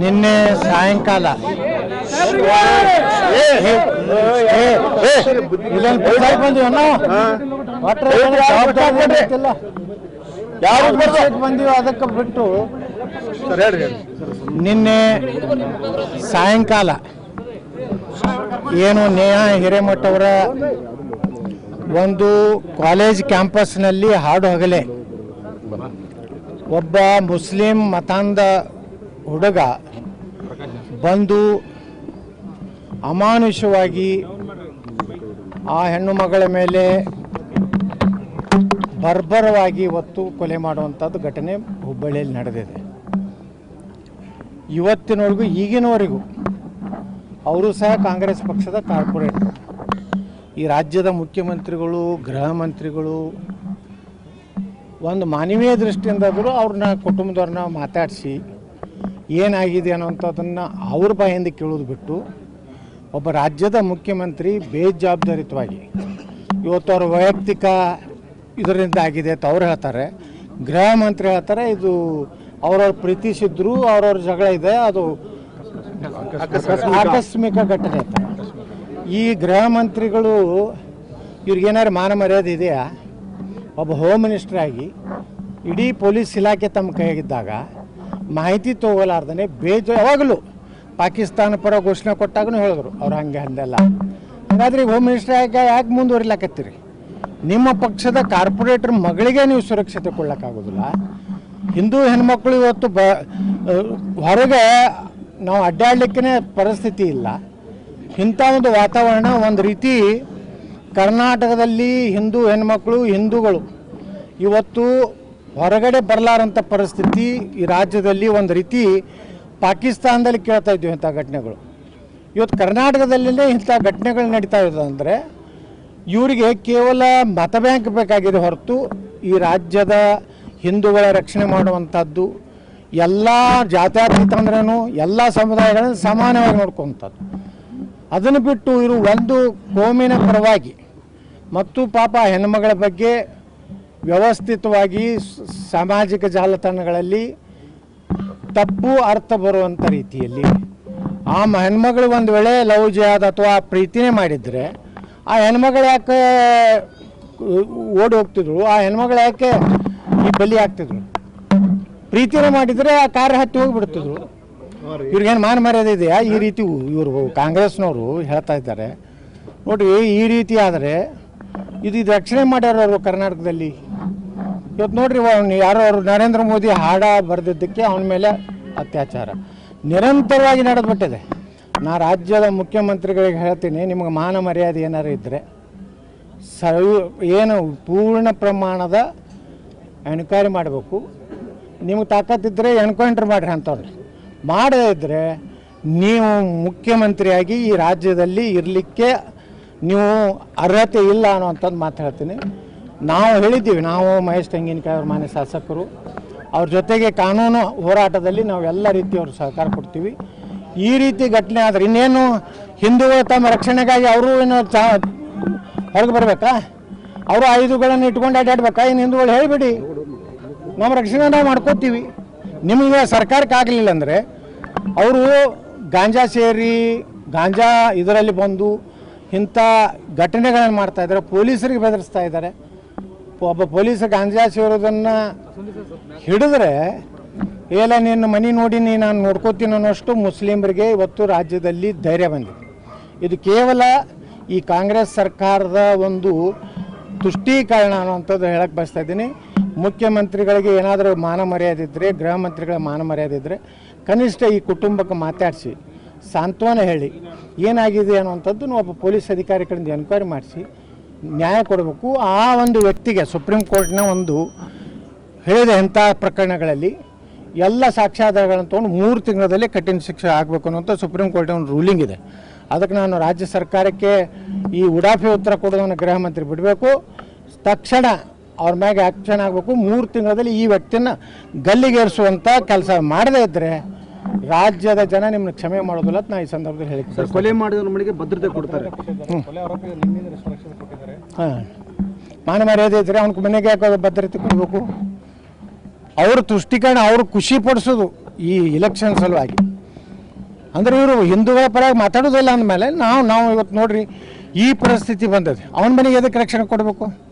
ನಿನ್ನೆ ಸಾಯಂಕಾಲ. ಬಂದಿವ ಅದಕ್ಕೆ ಬಿಟ್ಟು ನಿನ್ನೆ ಸಾಯಂಕಾಲ ಏನು ನೇಹಾ ಹಿರೇಮಠ ಅವರ ಒಂದು ಕಾಲೇಜ್ ಕ್ಯಾಂಪಸ್ನಲ್ಲಿ ಹಾಡು ಹಗಲೆ. ಒಬ್ಬ ಮುಸ್ಲಿಂ ಮತಾಂಧ ಹುಡುಗ ಬಂದು ಅಮಾನುಷವಾಗಿ ಆ ಹೆಣ್ಣು ಮಗಳ ಮೇಲೆ ಬರ್ಬರವಾಗಿ ಒತ್ತು ಕೊಲೆ ಮಾಡುವಂಥದ್ದು ಘಟನೆ ಹುಬ್ಬಳ್ಳಿಯಲ್ಲಿ ನಡೆದಿದೆ. ಇವತ್ತಿನವರೆಗೂ ಈಗಿನವರೆಗೂ ಅವರು ಸಹ ಕಾಂಗ್ರೆಸ್ ಪಕ್ಷದ ಕಾರ್ಪೊರೇಟರ್ ಈ ರಾಜ್ಯದ ಮುಖ್ಯಮಂತ್ರಿಗಳು, ಗೃಹ ಮಂತ್ರಿಗಳು ಒಂದು ಮಾನವೀಯ ದೃಷ್ಟಿಯಿಂದಾದರೂ ಅವ್ರನ್ನ ಕುಟುಂಬದವ್ರನ್ನ ಮಾತಾಡಿಸಿ ಏನಾಗಿದೆ ಅನ್ನೋಂಥದ್ದನ್ನು ಅವ್ರ ಬಾಯಿಂದ ಕೇಳೋದು ಬಿಟ್ಟು ಒಬ್ಬ ರಾಜ್ಯದ ಮುಖ್ಯಮಂತ್ರಿ ಬೇಜವಾಬ್ದಾರಿತವಾಗಿ ಇವತ್ತು ಅವ್ರ ವೈಯಕ್ತಿಕ ಇದರಿಂದ ಆಗಿದೆ ಅಂತ ಅವ್ರು ಹೇಳ್ತಾರೆ. ಗೃಹ ಮಂತ್ರಿ ಹೇಳ್ತಾರೆ, ಇದು ಅವ್ರವ್ರ ಪ್ರೀತಿಸಿದ್ರು, ಅವ್ರವ್ರ ಜಗಳ ಇದೆ, ಅದು ಆಕಸ್ಮಿಕ ಘಟನೆ ಅಂತ. ಈ ಗೃಹ ಮಂತ್ರಿಗಳು ಇವ್ರಿಗೇನಾದ್ರು ಮಾನ ಮರ್ಯಾದೆ ಇದೆಯಾ? ಒಬ್ಬ ಹೋಮ್ ಮಿನಿಸ್ಟ್ರಾಗಿ ಇಡೀ ಪೊಲೀಸ್ ಇಲಾಖೆ ತಮ್ಮ ಕೈಯಾಗಿದ್ದಾಗ ಮಾಹಿತಿ ತಗೋಲಾರ್ದನೆ ಬೇಜ ಯಾವಾಗಲೂ ಪಾಕಿಸ್ತಾನ ಪರ ಘೋಷಣೆ ಕೊಟ್ಟಾಗೂ ಹೇಳಿದ್ರು. ಅವ್ರು ಹಂಗೆ ಅಂದೆಲ್ಲ. ಹಾಗಾದ್ರೆ ಹೋಮ್ ಮಿನಿಸ್ಟರ್ ಆಗಿ ಯಾಕೆ ಮುಂದುವರಿಲಾಕತ್ತೀರಿ? ನಿಮ್ಮ ಪಕ್ಷದ ಕಾರ್ಪೊರೇಟರ್ ಮಗಳಿಗೆ ನೀವು ಸುರಕ್ಷತೆ ಕೊಡ್ಲಕ್ಕಾಗೋದಿಲ್ಲ. ಹಿಂದೂ ಹೆಣ್ಮಕ್ಳು ಇವತ್ತು ಬ ಹೊರಗೆ ನಾವು ಅಡ್ಡಾಡ್ಲಿಕ್ಕೆ ಪರಿಸ್ಥಿತಿ ಇಲ್ಲ. ಇಂಥ ಒಂದು ವಾತಾವರಣ, ಒಂದು ರೀತಿ ಕರ್ನಾಟಕದಲ್ಲಿ ಹಿಂದೂ ಹೆಣ್ಮಕ್ಳು, ಹಿಂದೂಗಳು ಇವತ್ತು ಹೊರಗಡೆ ಬರಲಾರಂಥ ಪರಿಸ್ಥಿತಿ ಈ ರಾಜ್ಯದಲ್ಲಿ ಒಂದು ರೀತಿ ಪಾಕಿಸ್ತಾನದಲ್ಲಿ ಕೇಳ್ತಾ ಇದ್ದೀವಿ ಇಂಥ ಘಟನೆಗಳು. ಇವತ್ತು ಕರ್ನಾಟಕದಲ್ಲೇ ಇಂಥ ಘಟನೆಗಳು ನಡೀತಾ ಅಂದರೆ ಇವರಿಗೆ ಕೇವಲ ಮತ ಬ್ಯಾಂಕ್ ಬೇಕಾಗಿದೆ ಹೊರತು ಈ ರಾಜ್ಯದ ಹಿಂದೂಗಳ ರಕ್ಷಣೆ ಮಾಡುವಂಥದ್ದು, ಎಲ್ಲ ಜಾತ್ಯಾತೀತ ಅಂದ್ರೂ ಎಲ್ಲ ಸಮುದಾಯಗಳನ್ನು ಸಮಾನವಾಗಿ ನೋಡ್ಕೊಂಥದ್ದು ಅದನ್ನು ಬಿಟ್ಟು ಇವರು ಒಂದು ಕೋಮಿನ ಪರವಾಗಿ ಮತ್ತು ಪಾಪ ಹೆಣ್ಮಗಳ ಬಗ್ಗೆ ವ್ಯವಸ್ಥಿತವಾಗಿ ಸಾಮಾಜಿಕ ಜಾಲತಾಣಗಳಲ್ಲಿ ತಪ್ಪು ಅರ್ಥ ಬರುವಂಥ ರೀತಿಯಲ್ಲಿ ಆ ಹೆಣ್ಮಗಳು ಒಂದು ವೇಳೆ ಲವ್ ಜಿಹಾದ್ ಅಥವಾ ಪ್ರೀತಿನೇ ಮಾಡಿದರೆ ಆ ಹೆಣ್ಮಗಳು ಯಾಕೆ ಓಡಿ ಹೋಗ್ತಿದ್ರು? ಆ ಹೆಣ್ಮಗಳು ಯಾಕೆ ಈ ಬಲಿ ಆಗ್ತಿದ್ರು ಪ್ರೀತಿನೇ ಮಾಡಿದರೆ ಆ ಕಾರ್ಯ ಹತ್ತಿ ಹೋಗಿಬಿಡ್ತಿದ್ರು. ಇವ್ರಿಗೇನು ಮಾನ ಮರ್ಯಾದೆ ಇದೆಯಾ? ಈ ರೀತಿ ಇವರು ಕಾಂಗ್ರೆಸ್ನವರು ಹೇಳ್ತಾ ಇದ್ದಾರೆ. ನೋಡಿ ಈ ರೀತಿ ಆದರೆ ಇದು ಇದು ರಕ್ಷಣೆ ಮಾಡ್ಯಾರ ಅವರು ಕರ್ನಾಟಕದಲ್ಲಿ. ಇವತ್ತು ನೋಡ್ರಿ ಅವ್ನು ಯಾರೋ ಅವರು ನರೇಂದ್ರ ಮೋದಿ ಹಾಡ ಬರೆದಿದ್ದಕ್ಕೆ ಅವನ ಮೇಲೆ ಅತ್ಯಾಚಾರ. ನಿರಂತರವಾಗಿ ನಡೆದ್ಬಿಟ್ಟಿದೆ. ನಾ ರಾಜ್ಯದ ಮುಖ್ಯಮಂತ್ರಿಗಳಿಗೆ ಹೇಳ್ತೀನಿ, ನಿಮಗೆ ಮಾನ ಮರ್ಯಾದೆ ಏನಾರು ಇದ್ದರೆ ಸವಿ ಏನು ಪೂರ್ಣ ಪ್ರಮಾಣದ ಎನ್ಕ್ವೈರಿ ಮಾಡಬೇಕು. ನಿಮಗೆ ತಾಕತ್ತಿದ್ದರೆ ಎನ್ಕೌಂಟ್ರ್ ಮಾಡಿರಿ ಅಂತವ್ರಿ. ಮಾಡದೇ ಇದ್ದರೆ ನೀವು ಮುಖ್ಯಮಂತ್ರಿಯಾಗಿ ಈ ರಾಜ್ಯದಲ್ಲಿ ಇರಲಿಕ್ಕೆ ನೀವು ಅರ್ಹತೆ ಇಲ್ಲ ಅನ್ನೋಂಥದ್ದು ಮಾತು ಹೇಳ್ತೀನಿ. ನಾವು ಹೇಳಿದ್ದೀವಿ, ನಾವು ಮಹೇಶ್ ತೆಂಗಿನಕಾಯಿ ಅವ್ರ ಮಾನ್ಯ ಶಾಸಕರು. ಅವ್ರ ಜೊತೆಗೆ ಕಾನೂನು ಹೋರಾಟದಲ್ಲಿ ನಾವು ಎಲ್ಲ ರೀತಿಯವ್ರ ಸಹಕಾರ ಕೊಡ್ತೀವಿ. ಈ ರೀತಿ ಘಟನೆ ಆದರೆ ಇನ್ನೇನು ಹಿಂದೂಗಳು ತಮ್ಮ ರಕ್ಷಣೆಗಾಗಿ ಅವರು ಏನು ಚಾ ಹೊರಗೆ ಬರಬೇಕಾ? ಅವರು ಆಯುಧಗಳನ್ನು ಇಟ್ಕೊಂಡು ಅಡ್ಡಾಡ್ಬೇಕಾ? ಇನ್ನು ಹಿಂದೂಗಳು ಹೇಳಿಬಿಡಿ. ನಮ್ಮ ರಕ್ಷಣೆ ನಾವು ಮಾಡ್ಕೋತೀವಿ. ನಿಮಗೆ ಸರ್ಕಾರಕ್ಕೆ ಆಗಲಿಲ್ಲ ಅಂದರೆ, ಅವರು ಗಾಂಜಾ ಸೇರಿ, ಗಾಂಜಾ ಇದರಲ್ಲಿ ಬಂದು ಇಂಥ ಘಟನೆಗಳನ್ನು ಮಾಡ್ತಾ ಇದ್ದಾರೆ. ಪೊಲೀಸರಿಗೆ ಬೆದರಿಸ್ತಾ ಇದ್ದಾರೆ. ಒಬ್ಬ ಪೊಲೀಸ ಗಾಂಜಾ ಸೇರೋದನ್ನು ಹಿಡಿದ್ರೆ, ಏಲ ನಿನ್ನ ಮನೆ ನೋಡಿ ನೀ ನಾನು ನೋಡ್ಕೋತೀನಿ ಅನ್ನೋಷ್ಟು ಮುಸ್ಲಿಮರಿಗೆ ಇವತ್ತು ರಾಜ್ಯದಲ್ಲಿ ಧೈರ್ಯ ಬಂದಿದೆ. ಇದು ಕೇವಲ ಈ ಕಾಂಗ್ರೆಸ್ ಸರ್ಕಾರದ ಒಂದು ತುಷ್ಟೀಕರಣ ಅನ್ನುವಂಥದ್ದು ಹೇಳಕ್ಕೆ ಬಯಸ್ತಾ ಇದ್ದೀನಿ. ಮುಖ್ಯಮಂತ್ರಿಗಳಿಗೆ ಏನಾದರೂ ಮಾನ ಮರ್ಯಾದೆ ಇದ್ದರೆ ಗೃಹ ಮಂತ್ರಿಗಳ ಮಾನ ಮರ್ಯಾದೆ ಇದ್ದರೆ ಕನಿಷ್ಠ ಈ ಕುಟುಂಬಕ್ಕೆ ಮಾತಾಡಿಸಿ. ಸಾಂತ್ವನ ಹೇಳಿ. ಏನಾಗಿದೆ ಅನ್ನುವಂಥದ್ದು ಒಬ್ಬ ಪೊಲೀಸ್ ಅಧಿಕಾರಿಗಳಿಂದ ಎನ್ಕ್ವೈರಿ ಮಾಡಿಸಿ, ನ್ಯಾಯ ಕೊಡಬೇಕು. ಆ ಒಂದು ವ್ಯಕ್ತಿಗೆ ಸುಪ್ರೀಂ ಕೋರ್ಟ್ನ ಒಂದು ಹೇಳಿದ ಎಂಥ ಪ್ರಕರಣಗಳಲ್ಲಿ ಎಲ್ಲ ಸಾಕ್ಷ್ಯಾಧಾರಗಳನ್ನು ತೊಗೊಂಡು ಮೂರು ತಿಂಗಳಲ್ಲಿ ಕಠಿಣ ಶಿಕ್ಷೆ ಆಗಬೇಕು ಅನ್ನೋಂಥ ಸುಪ್ರೀಂ ಕೋರ್ಟಿನ ಒಂದು ರೂಲಿಂಗ್ ಇದೆ. ಅದಕ್ಕೆ ನಾನು ರಾಜ್ಯ ಸರ್ಕಾರಕ್ಕೆ ಈ ಉಡಾಫಿ ಉತ್ತರ ಕೊಡೋದನ್ನು ಗೃಹ ಮಂತ್ರಿ ಬಿಡಬೇಕು. ತಕ್ಷಣ ಅವ್ರ ಮ್ಯಾಗೆ ಆ್ಯಕ್ಷನ್ ಆಗಬೇಕು. ಮೂರು ತಿಂಗಳಲ್ಲಿ ಈ ವ್ಯಕ್ತಿಯನ್ನು ಗಲ್ಲಿಗೇರಿಸುವಂಥ ಕೆಲಸ ಮಾಡದೇ ಇದ್ದರೆ ರಾಜ್ಯದ ಜನ ನಿಮ್ಮನ್ನು ಕ್ಷಮೆ ಮಾಡೋದಿಲ್ಲ ಅಂತ ನಾ ಈ ಸಂದರ್ಭದಲ್ಲಿ ಹೇಳಿದ್ದೆ ಸರ್ ಕೊಲೆ ಮಾಡಿದವರ ಮನೆಗೆ ಭದ್ರತೆ ಕೊಡ್ತಾರೆ. ಹಾಂ. ಮಾನ ಮರ್ಯಾದೆ ಇದ್ರೆ ಅವ್ನ ಮನೆಗೆ ಯಾಕೆ ಭದ್ರತೆ ಕೊಡಬೇಕು? ಅವ್ರ ತುಷ್ಟೀಕರಣ ಅವ್ರು ಖುಷಿ ಪಡಿಸೋದು ಈ ಇಲೆಕ್ಷನ್ ಸಲುವಾಗಿ. ಅಂದ್ರೆ ಇವರು ಹಿಂದೂಗಳ ಪರವಾಗಿ ಮಾತಾಡೋದಿಲ್ಲ ಅಂದಮೇಲೆ ನಾವು ನಾವು ಇವತ್ತು ನೋಡ್ರಿ ಈ ಪರಿಸ್ಥಿತಿ ಬಂದದೆ. ಅವನ ಮನೆಗೆ ಎದಕ್ಕೆ ರಕ್ಷಣೆ ಕೊಡಬೇಕು?